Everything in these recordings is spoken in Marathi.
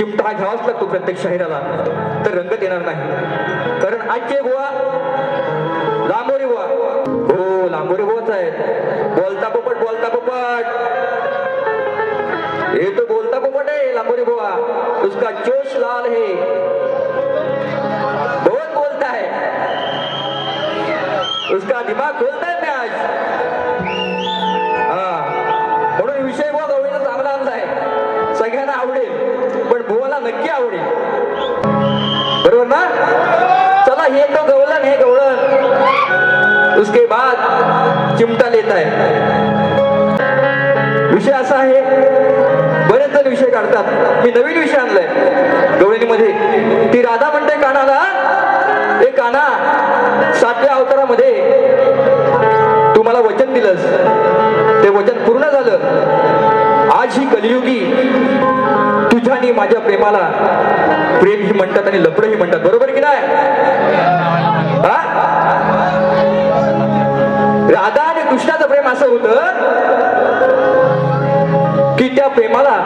चिमटा हा घ्यावाच लागतो प्रत्येक शाहिराला तर रंगत येणार नाही. कारण आजचे गोवा लांबोरी गोवा हो लांबोरी गोवाच आहेत. बोलता पोपट बोलता पोपट. हे तो बोलता पोपट आहे लांबोरी गोवा उसका जोश लाल है. बहुत बोलता है उसका दिमाग खोलता है आज बरोबर ना? चला हे तो गवलन हे गवळण. उसके बाद चिमटा लेता है विषय असा आहे बरेच जण विषय काढतात. मी नवीन विषय आणलाय गवळणीमध्ये. ती राधा म्हणते कानाला ए काना सातव्या अवतारामध्ये तू मला वचन दिलंस. ते वचन पूर्ण झालं. आज ही कलियुगी तुझ्या आणि माझ्या प्रेमाला प्रेम ही म्हणतात आणि लपड ही म्हणतात. बरोबर की नाही? हा? राधा आणि कृष्णाचं प्रेम असं होतं की त्या प्रेमाला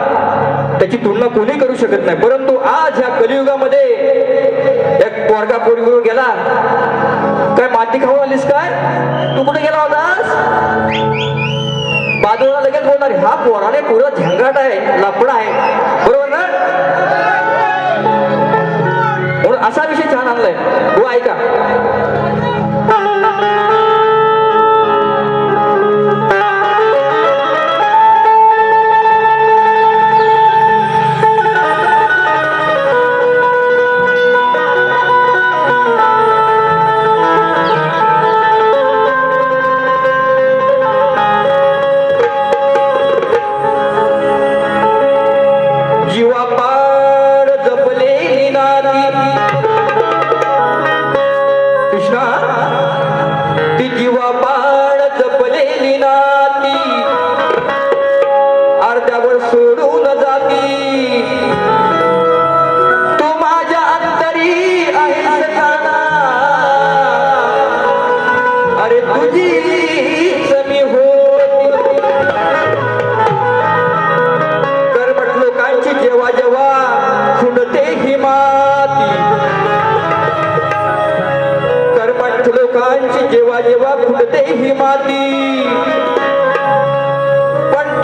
त्याची तुलना कोणी करू शकत नाही. परंतु आज ह्या कलियुगामध्ये एक पोरगा पोरगीवर गेला. काय माती खाऊन आलीस काय? तू कुठे गेला होतास बाजूला लगेच बोलणार हा पोराने पुरं झंगाट आहे लपडा आहे. बरोबर ना? हो ऐका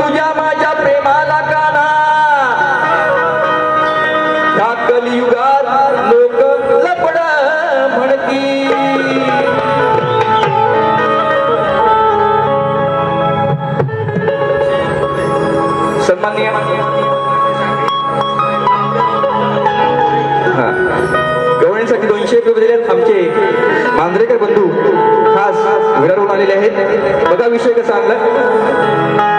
तुझ्या माझ्या प्रेमाला काना. या कलियुगात लोक लपड म्हणती सन्मान्य हा. गवळणीसाठी दोनशे रुपये दिले आमचे मांजरेकर बंधू. खास विरारून आलेले आहेत. बघा विषय कसा आणला.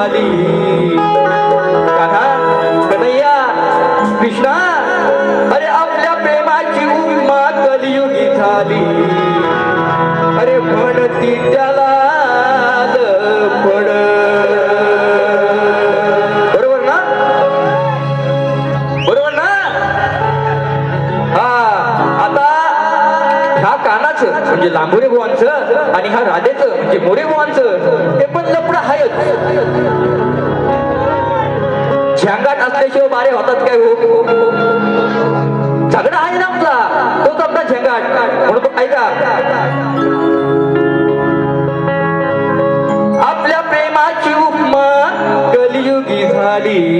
कलियुगी झाली कन्हैया कृष्णा अरे आपल्या प्रेमाची उपमा कलियुगी झाली. अरे म्हणती त्याला फड. बरोबर ना? बरोबर ना? हा आता ह्या कानाचं म्हणजे लांबोरे बुवांचं आणि ह्या राधेचं म्हणजे मोरे बुवांचं लपड आहेच झंगाट असल्याशिवाय बारे होतात काय हो? झगडा आहे ना आपला. तोच आपला झंगाट म्हणून तो ऐका. आपल्या प्रेमाची उपमा कलियुगी झाली.